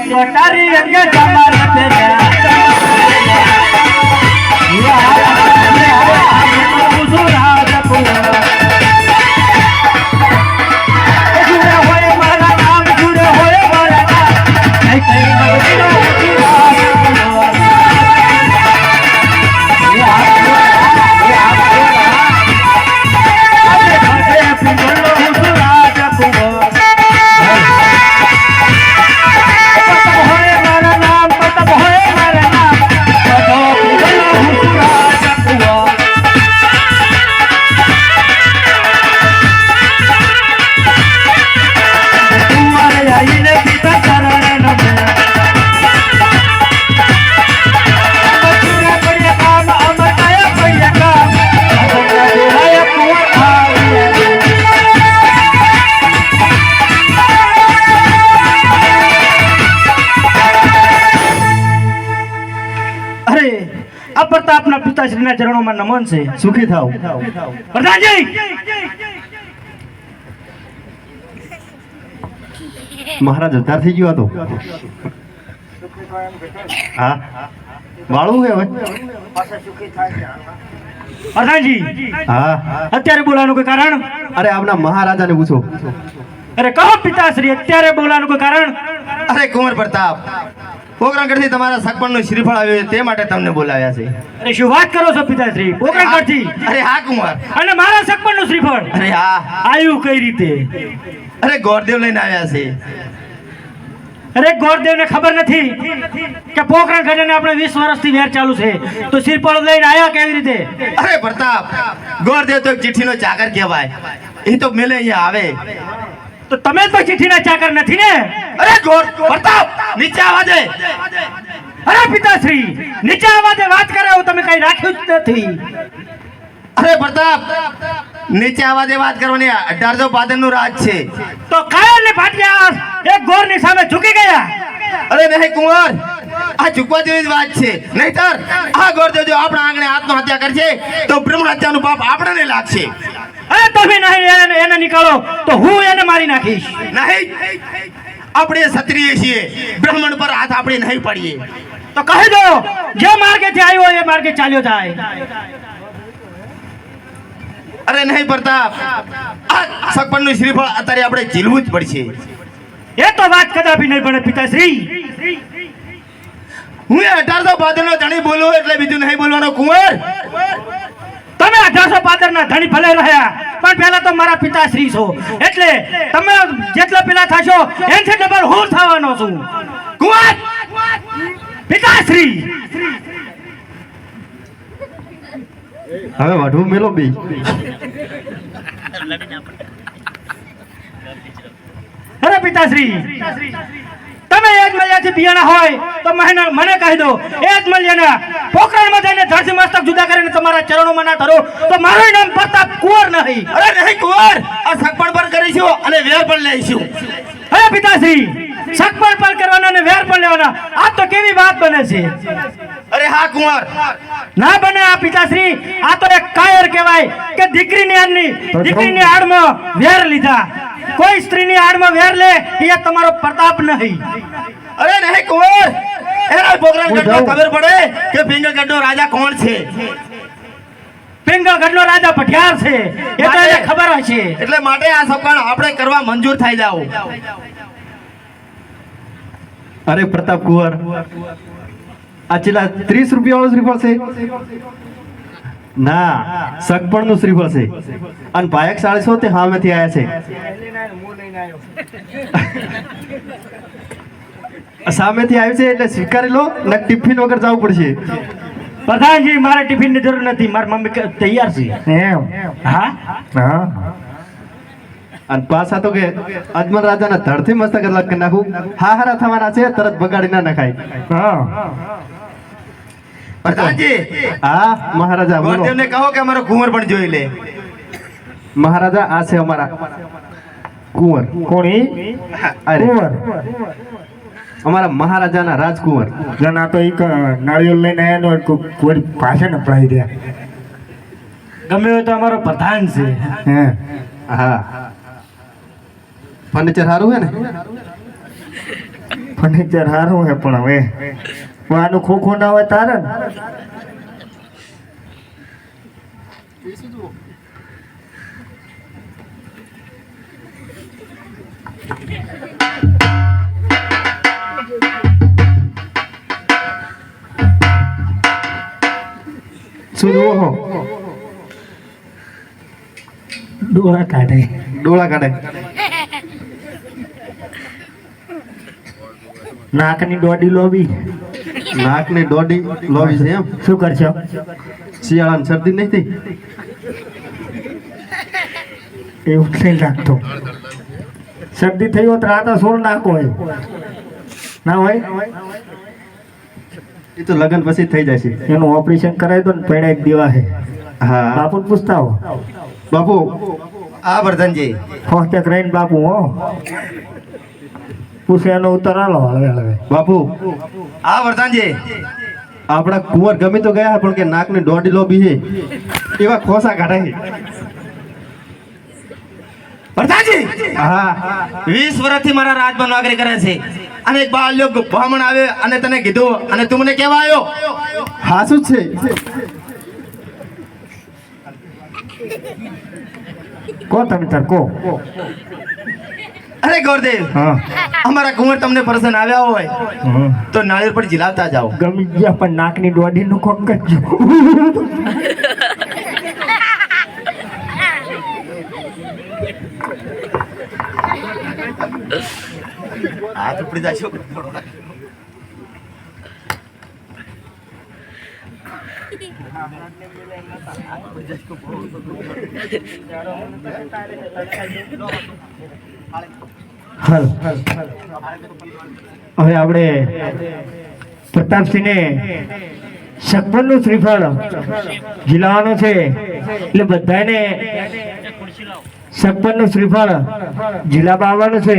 કોટારી રંગે તમારે મારા પ્રતાપના પિતાશ્રીના ચરણોમાં નમન છે. સુખી થાવ પ્રધાનજી! મહારાજ ઉદ્ધાર થઈ ગયો હતો હા. વાળું હે હવે? પ્રધાનજી! હા. અત્યારે બોલાવાનું કોઈ કારણ? અરે આપના મહારાજાને પૂછો. અરે કહો પિતાશ્રી અત્યારે બોલાવાનું કોઈ કારણ? અરે કુંવર પ્રતાપ. પોકરણગઢથી તમારા સગપણનું શ્રીફળ આવ્યું છે તે માટે તમને બોલાવ્યા છે. અરે શું વાત કરો છો પિતાશ્રી? પોકરણગઢથી અરે હા કુમાર અને મારા સગપણનું શ્રીફળ? અરે હા. આવ્યું કઈ રીતે? અરે ગોરદેવ લઈને આવ્યા છે. અરે ગોરદેવને ખબર નથી કે પોકરણ ખંડને આપણે 20 વર્ષથી વેર ચાલુ છે. તો શ્રીફળ લઈને આયા કેવી રીતે? અરે પ્રતાપ ગોરદેવ તો એક ચિઠ્ઠીનો ચાકર કહેવાય. એ તો મેલે અહીંયા આવે. તો તમે તો ચિઠ્ઠીના ચાકર નથી ને? અરે ગોર પ્રતાપ નીચે આવા દે. અરે પિતાશ્રી નીચે આવાજે વાત કરે હું તમે કઈ રાખ્યું જ નથી. અરે પ્રતાપ નીચે આવા દે વાત કરવાની. અઢારસો પાદરનું રાજ છે. તો કાયર ને ભાટિયા એક ગોરની સામે ઝૂકી ગયા? અરે નહીં કુંવર. આ ચૂકવા જેવી જ વાત છે. નહીતર આ ગોર જો આપણા આંગણે આત્મહત્યા કરશે તો બ્રહ્મ હત્યાનું પાપ આપણને લાગશે. અરે તમે નહીં એને એને નીકાળો. તો હું એને મારી નાખીશ. નહીં. આપણે ક્ષત્રિય છીએ. બ્રાહ્મણ પર હાથ આપણે નહીં પડીએ. તો કહી દો જે માર્ગેથી આવ્યો એ માર્ગે ચાલ્યો જાય. અરે નહીં પ્રતાપ. આ સગપણનું શ્રીફળ અત્યારે આપણે ઝીલવું જ પડશે. એ તો વાત કદાપી નહીં પડે પિતાશ્રી. હું અઢારસો પાદરનો ધણી બોલું એટલે બીજું નહીં બોલવાનો કુંવર. પાદરના ધણી ભલે રહ્યા પણ પહેલા તો મારા પિતાશ્રી છો. એટલે તમે જેટલા પેલા થશો એનથી ડબલ હું થવાનો છું. કુંવર પિતાશ્રી! હવે વઢવું મેલો બી. અરે પિતાશ્રી! તમે એ જ મલ્યાથી બિયાણા હોય તો મને મને કહી દો. એ જ મલ્યાના પોખરણમાં જઈને ધરતી મસ્તક જુદા કરીને તમારા ચરણોમાં ના ધરો તો મારું નામ પ્રતાપ કુંવર નહીં. અરે નહીં કુંવર! આ સગપણ પર કરીશું અને વેર પણ લઈશું હે પિતાશ્રી સગપણ પર કરવાના અને વેર પણ લેવાના. આ તો કેવી વાત બને છે? અરે હા કુંવર. ના બને આ પિતાશ્રી. આ તો એક કાયર કહેવાય કે દીકરીની આડની દીકરીની આડમાં વેર લીધા. કોઈ સ્ત્રીની આડમાં વેર લે એ તમારો પ્રતાપ નહીં. અરે નહીં કુંવર એના પોકરણગઢનો ખબર પડે કે પિંગલગઢનો રાજા કોણ છે? પિંગલગઢનો રાજા પઠિયાર છે. એટલે તો એને ખબર હશે એટલે માટે આ સગપણ આપણે કરવા મંજૂર થઈ જાવ અરે પ્રતાપ કુંવર આ છેલ્લા ત્રીસ રૂપિયા વાળું શ્રીફળ છે? ના સગપણનું શ્રીફળ છે. અને ભાયક સાડસો તે હામેથી આવ્યા છે. સામેથી આવ્યું છે એટલે સ્વીકારી લો ને ટિફિન વગર જવું પડશે. પ્રધાનજી મારે ટિફિનની જરૂર નથી મારી મમ્મી તૈયાર છે. એમ? હા? હા. અને પાછા તો કે અજમલ રાજાના ધડથી મસ્તક અલગ કરી નાખું. હા હારા થવાના છે તરત બગાડી ના નખાય. હા. પ્રધાનજી! હા મહારાજા ગુરુદેવને કહો કે અમારો કુંવર પણ જોઈ લે. મહારાજા આ છે અમારા કુંવર. કોણી અરે કુંવર. અમારા મહારાજાના રાજકુંવર. ના તો એક નાળિયેર લઈને આવ્યા ને કોઈ પાસે ભાષણ અપડાવી દે. ગમે હોય તો અમારો પ્રધાન છે. હે. હા. ફર્નિચર સારું હે ને? ફર્નિચર સારું હે પણ હવે. આનું ખોખું ના હોય તારે ને? શું જુઓ છો? ડોળા કાઢે. ડોળા કાઢે. નાકની દોડી લોબી નાકની દોડી લોવી છે એમ? શું કરશો? શિયાળાની શરદી નહીં થઈ? એવું થઈ નહીં લાગતો શરદી થઈ હોત રાતા સોળ નાખો હોય. ના હોય? એ તો લગ્ન પછી થઈ જાય છે. એનું ઓપરેશન કરાવી દો ને પૈડા એક દીવા છે હા. બાપુ પૂછતા હો. બાપુ આ વર્ધનજી. ફોસ્ટેક રહીને બાપુ હો. પૂછે એનો ઉત્તર આલો હવે હવે. બાપુ. આ વર્ધનજી. આપણા કુંવર ગમે તો ગયા પણ કે નાકની દોઢી લોબી છે એવા ખોસા કાઢે છે. વર્ધનજી. હા. વીસ વર્ષથી મારા રાજમાં નોકરી કરે છે. અને એક બાલ્યો બ્રાહ્મણ આવે અને તને કીધું અને તું મને કેવા આવ્યો હા શું છે? કો તમે તાર કો. અરે ગોરદેવ અમારા કુંવર તમને પસંદ આવ્યા હોય. તો નાળિયેર પર જીલાવતા જાઓ. ગમી ગયા પણ નાકની દોઢી નું કોક કરજો. હાથ ઉપડી જાય હવે આપણે પ્રતાપસિંહને સગપણનું શ્રીફળ ઝીલાવાનું છે. એટલે બધાને સગપણનું શ્રીફળ ઝીલાવા આવવાનું છે.